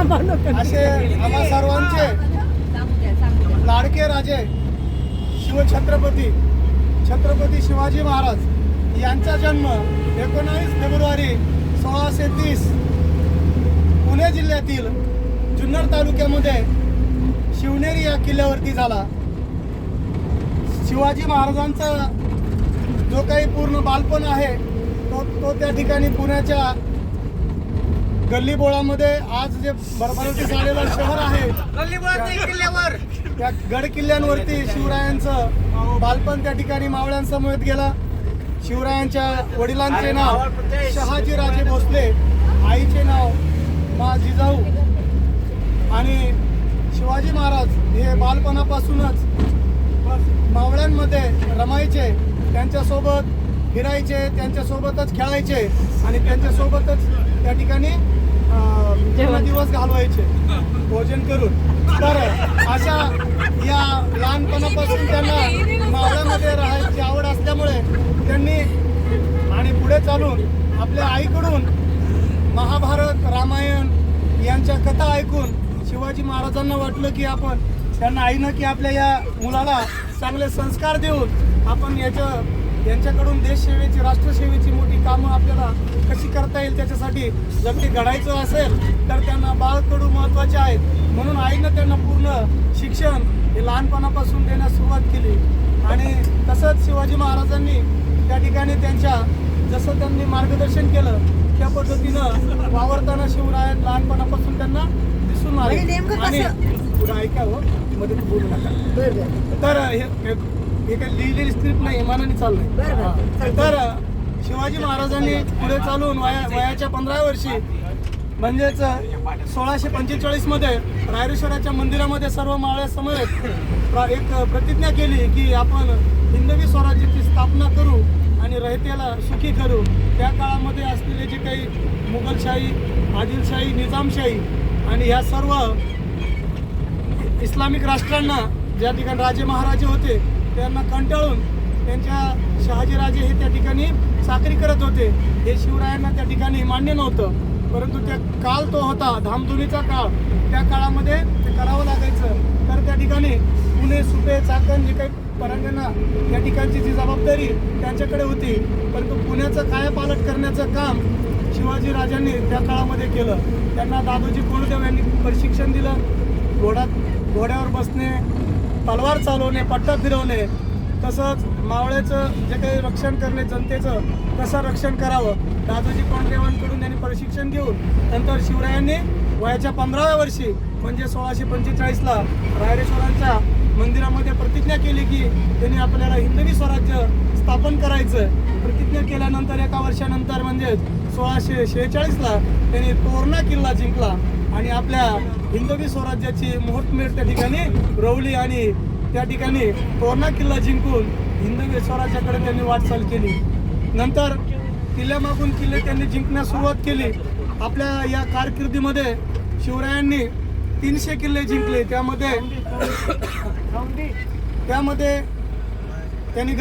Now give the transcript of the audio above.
असे आम्हा सर्वांचे लाडके राजे शिवछत्रपती छत्रपती शिवाजी महाराज यांचा जन्म एकोणावीस फेब्रुवारी सोळाशे तीस पुणे जिल्ह्यातील जुन्नर तालुक्यामध्ये शिवनेरी या किल्ल्यावरती झाला. शिवाजी महाराजांचा जो काही पूर्ण बालपण आहे तो तो त्या ठिकाणी पुण्याच्या गल्लीबोळामध्ये आज जे भरभराटी झालेलं शहर आहे त्या गड किल्ल्यांवरती शिवरायांचं बालपण त्या ठिकाणी मावळ्यांसमवेत गेला. शिवरायांच्या वडिलांचे नाव शहाजी राजे भोसले आईचे नाव मा जिजाऊ आणि शिवाजी महाराज हे बालपणापासूनच मावळ्यांमध्ये रमायचे. त्यांच्यासोबत फिरायचे त्यांच्यासोबतच खेळायचे आणि त्यांच्यासोबतच त्या ठिकाणी पूर्ण दिवस घालवायचे. भोजन करून. तर अशा या लहानपणापासून त्यांना मावळ्यामध्ये राहायची आवड असल्यामुळे त्यांनी आणि पुढे चालून आपल्या आईकडून महाभारत रामायण यांच्या कथा ऐकून शिवाजी महाराजांना वाटलं की आपण त्यांना आईनं की आपल्या या मुलाला चांगले संस्कार देऊन आपण याच्या यांच्याकडून देशसेवेची राष्ट्रसेवेची मोठी कामं आपल्याला कशी करता येईल त्याच्यासाठी जर ते घडायचं असेल तर त्यांना बाळकडू महत्त्वाचे आहेत. म्हणून आईनं त्यांना पूर्ण शिक्षण हे लहानपणापासून देण्यास सुरुवात केली. आणि तसंच शिवाजी महाराजांनी त्या ठिकाणी त्यांच्या जसं त्यांनी मार्गदर्शन केलं त्या पद्धतीनं वावरताना शिवराय लहानपणापासून त्यांना दिसून आले. म्हणजे आणि? पुढं ऐका हो मध्ये बोलू नका. तर हे काही लिहिलेली स्क्रिप्ट नाही मानाने चाललंय. तर शिवाजी महाराजांनी पुढे चालून वया वयाच्या पंधरा वर्षी म्हणजेच सोळाशे पंचेचाळीसमध्ये रायरेश्वराच्या मंदिरामध्ये सर्व मावळ्यासमवेत प्र- एक प्रतिज्ञा केली की आपण हिंदवी स्वराज्याची स्थापना करू आणि रयतेला सुखी करू. त्या काळामध्ये असलेले जे काही मुघलशाही आदिलशाही निजामशाही आणि ह्या सर्व इस्लामिक राष्ट्रांना ज्या ठिकाणी राजे महाराजे होते त्यांना कंटाळून त्यांच्या शहाजीराजे हे त्या ठिकाणी चाकरी करत होते. हे शिवरायांना त्या ठिकाणी मान्य नव्हतं. परंतु त्या काळ तो होता धामधुनीचा काळ. त्या काळामध्ये ते करावं लागायचं. तर त्या ठिकाणी पुणे सुपे चाकण जे काही परांगणा या ठिकाणची जी जबाबदारी त्यांच्याकडे होती. परंतु पुण्याचं कायापालट करण्याचं काम शिवाजी राजांनी त्या काळामध्ये केलं. त्यांना दादोजी कोंडदेव यांनी प्रशिक्षण दिलं. घोडा घोड्यावर बसणे तलवार चालवणे पट्टा फिरवणे तसंच मावळ्याचं जे काही रक्षण करणे जनतेचं कसं रक्षण करावं दादोजी कोंडदेवांकडून त्यांनी प्रशिक्षण घेऊन नंतर शिवरायांनी वयाच्या पंधराव्या वर्षी म्हणजे सोळाशे पंचेचाळीसला रायरेश्वरांच्या मंदिरामध्ये प्रतिज्ञा केली की त्यांनी आपल्याला हिंदवी स्वराज्य स्थापन करायचं. प्रतिज्ञा केल्यानंतर एका वर्षानंतर म्हणजे सोळाशे शेहेचाळीसला त्यांनी तोरणा किल्ला जिंकला आणि आपल्या हिंदवी स्वराज्याची मुहूर्तमेढ त्या ठिकाणी रोवली आणि त्या ठिकाणी तोरणा किल्ला जिंकून हिंदवी स्वराज्याकडे त्यांनी वाटचाल केली. नंतर किल्ल्यामागून किल्ले त्यांनी जिंकण्यास सुरुवात केली. आपल्या या कारकिर्दीमध्ये शिवरायांनी तीनशे किल्ले जिंकले. त्यामध्ये त्यामध्ये त्यांनी